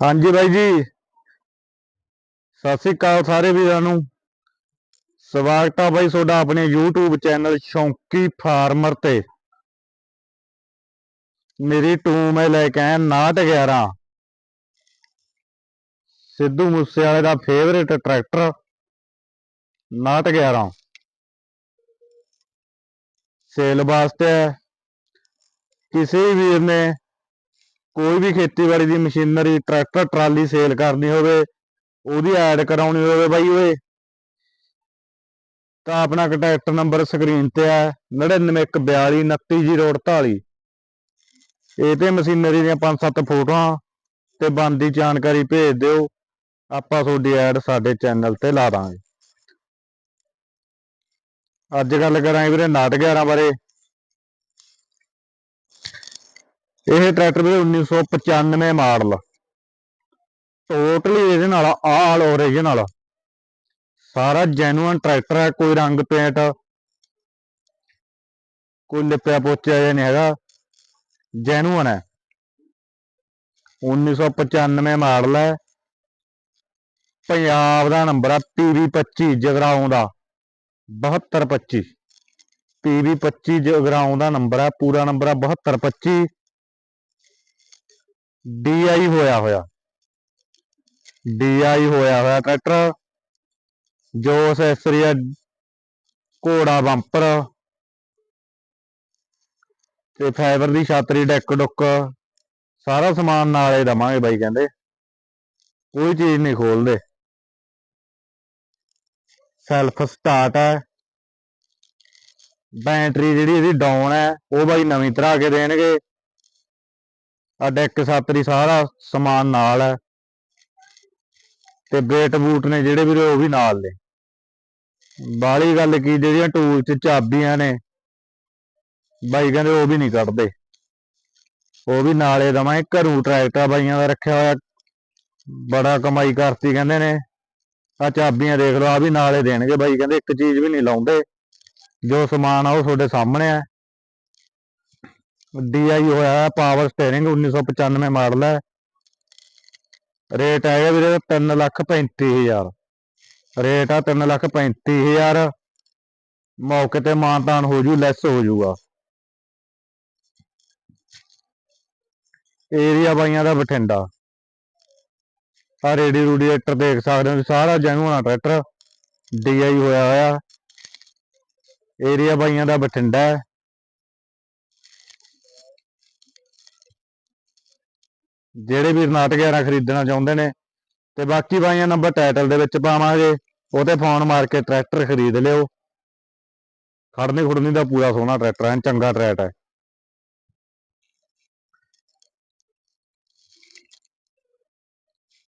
ਹਾਂਜੀ ਬਾਈ ਜੀ। ਸਤਿ ਸ੍ਰੀ ਅਕਾਲ ਸਾਰੇ ਵੀਰਾਂ ਨੂੰ। ਸਵਾਗਤ ਆ ਬਾਈ ਤੁਹਾਡਾ ਆਪਣੇ YouTube ਚੈਨਲ ਸ਼ੌਂਕੀ ਫਾਰਮਰ ਤੇ। ਮੇਰੀ ਟੂਮ ਮੈਂ ਲੈ ਕੇ ਆਇਆ 911 ਸਿੱਧੂ ਮੂਸੇਵਾਲੇ ਦਾ ਫੇਵਰੇਟ ਟਰੈਕਟਰ 911 ਸੇਲ ਵਾਸਤੇ ਕਿਸੇ ਵੀਰ ਨੇ ਕੋਈ ਵੀ ਖੇਤੀਬਾੜੀ ਦੀ ਮਸ਼ੀਨਰੀ, ਟਰੈਕਟਰ, ਟਰਾਲੀ ਸੇਲ ਕਰਨੀ ਹੋਵੇ, ਉਹਦੀ ਐਡ ਕਰਾਉਣੀ ਹੋਵੇ ਬਾਈ ਓਏ, ਤਾਂ ਆਪਣਾ ਕੰਟੈਕਟ ਨੰਬਰ ਸਕਰੀਨ ਤੇ ਹੈ 9914299048 ਇਹ ਤੇ ਮਸ਼ੀਨਰੀ ਦੀਆਂ ਪੰਜ ਸੱਤ ਫੋਟੋਆਂ ਤੇ ਬਣਦੀ ਜਾਣਕਾਰੀ ਭੇਜ ਦਿਓ, ਆਪਾਂ ਤੁਹਾਡੀ ਐਡ ਸਾਡੇ ਚੈਨਲ ਤੇ ਲਾ ਦਾਂਗੇ। ਅੱਜ ਗੱਲ ਕਰਾਂਗੇ ਵੀਰੇ 911 ਬਾਰੇ। ਇਹ ਟਰੈਕਟਰ ਵੀਰੇ 1995 ਮਾਡਲ। ਟੋਟਲੀ ਇਹਦੇ ਨਾਲ ਆਲ ਓਰੀਜਨਲ ਸਾਰਾ ਜੈਨੂਅਨ ਟਰੈਕਟਰ ਹੈ, ਕੋਈ ਰੰਗ ਪੇਂਟ ਕੋਈ ਲਿਪਿਆ ਪੋਚਿਆ ਜਿਹਾ ਨਹੀਂ ਹੈਗਾ। ਜੈਨੂਅਨ ਹੈ। 1995 ਮਾਡਲ ਹੈ। ਪੰਜਾਬ ਦਾ ਨੰਬਰ ਆ PV25 ਜਗਰਾਉਂ ਦਾ। 7225 PV25 ਜਗਰਾਉਂ ਦਾ ਨੰਬਰ ਹੈ, ਪੂਰਾ ਨੰਬਰ ਆ 7225 DI ਹੋਇਆ ਹੋਇਆ। DI ਹੋਇਆ ਹੋਇਆ ਟਰੈਕਟਰ ਜੋ ਅਸੈਸਰੀ ਆ, ਘੋੜਾ ਬੰਪਰ ਤੇ ਫਾਈਬਰ ਦੀ ਛਾਤਰੀ ਡੈਕ ਡੁੱਕ, ਸਾਰਾ ਸਮਾਨ ਨਾਲੇ ਦਵਾਂਗੇ ਬਾਈ ਕਹਿੰਦੇ। ਕੋਈ ਚੀਜ਼ ਨਹੀਂ ਖੋਲਦੇ। ਸੈਲਫ ਸਟਾਰਟ ਹੈ ਬੈਟਰੀ ਜਿਹੜੀ ਇਹਦੀ ਡਾਊਨ ਹੈ ਉਹ ਬਾਈ ਨਵੀਂ ਤਰਾ ਕੇ ਦੇਣਗੇ। ਆ ਡੈਕ ਛਾਤਰੀ ਸਾਰਾ ਸਮਾਨ ਨਾਲ ਹੈ। ਤੇ ਬੇਟ ਬੂਟ ਨੇ ਜਿਹੜੇ ਵੀਰੇ ਉਹ ਵੀ ਨਾਲ ਨੇ। ਬਾਲੀ ਗੱਲ ਕੀ, ਜਿਹੜੀਆਂ ਟੂਲ 'ਚ ਚਾਬੀਆਂ ਨੇ, ਬਾਈ ਕਹਿੰਦੇ ਉਹ ਵੀ ਨਹੀਂ ਕੱਢਦੇ। ਉਹ ਵੀ ਨਾਲੇ ਦਵਾਂਗੇ, ਘਰੂ ਟਰੈਕਟਰ ਬਾਈਆਂ ਦਾ ਰੱਖਿਆ ਹੋਇਆ, ਬੜਾ ਕਮਾਈ ਕਰਤੀ ਕਹਿੰਦੇ ਨੇ। ਆ ਚਾਬੀਆਂ ਦੇਖ ਲਓ ਆ ਵੀ ਨਾਲੇ ਦੇਣਗੇ ਬਾਈ, ਕਹਿੰਦੇ ਇੱਕ ਚੀਜ਼ ਵੀ ਨਹੀਂ ਲਾਉਂਦੇ। ਜੋ ਸਮਾਨ ਆ ਉਹ ਤੁਹਾਡੇ ਸਾਹਮਣੇ ਆ। DI ਹੋਇਆ ਹੈ ਪਾਵਰ ਸਟੀਅਰਿੰਗ 1995 ਮਾਡਲ ਹੈ। ਰੇਟ ਹੈਗਾ ਵੀਰੇ 3 ਲੱਖ 35000 ਰੇਟ ਆ 3 ਲੱਖ 35000 ਮੌਕੇ ਤੇ ਮਾਨਤਾਨ ਹੋ ਜੂ ਲੈਸ ਹੋ ਜੂਗਾ। ਏਰੀਆ ਬਾਈਆਂ ਦਾ ਬਠਿੰਡਾ। ਆ ਰੇਡੀ ਰੂਡੀਏਟਰ ਦੇਖ ਸਕਦੇ ਹੋ ਤੁਸੀਂ, ਸਾਰਾ ਜੈਨੂਅਨ ਟਰੈਕਟਰ DI ਹੋਇਆ ਹੋਇਆ। ਏਰੀਆ ਬਾਈਆਂ ਦਾ ਬਠਿੰਡਾ ਹੈ। ਜਿਹੜੇ ਵੀਰ ਨਾਟ 11 ਖਰੀਦਣਾ ਚਾਹੁੰਦੇ ਨੇ, ਤੇ ਬਾਕੀ ਬਾਈਆਂ ਨੰਬਰ ਟਾਈਟਲ ਦੇ ਵਿੱਚ ਪਾਵਾਂਗੇ ਉਹ ਤੇ ਫੋਨ ਮਾਰ ਕੇ ਟਰੈਕਟਰ ਖਰੀਦ ਲਿਓ। ਖੜਨੀ ਖੁੜਨੀ ਦਾ ਪੂਰਾ ਸੋਹਣਾ ਟਰੈਕਟਰ ਹੈ, ਚੰਗਾ ਟਰੈਕਟਰ ਹੈ।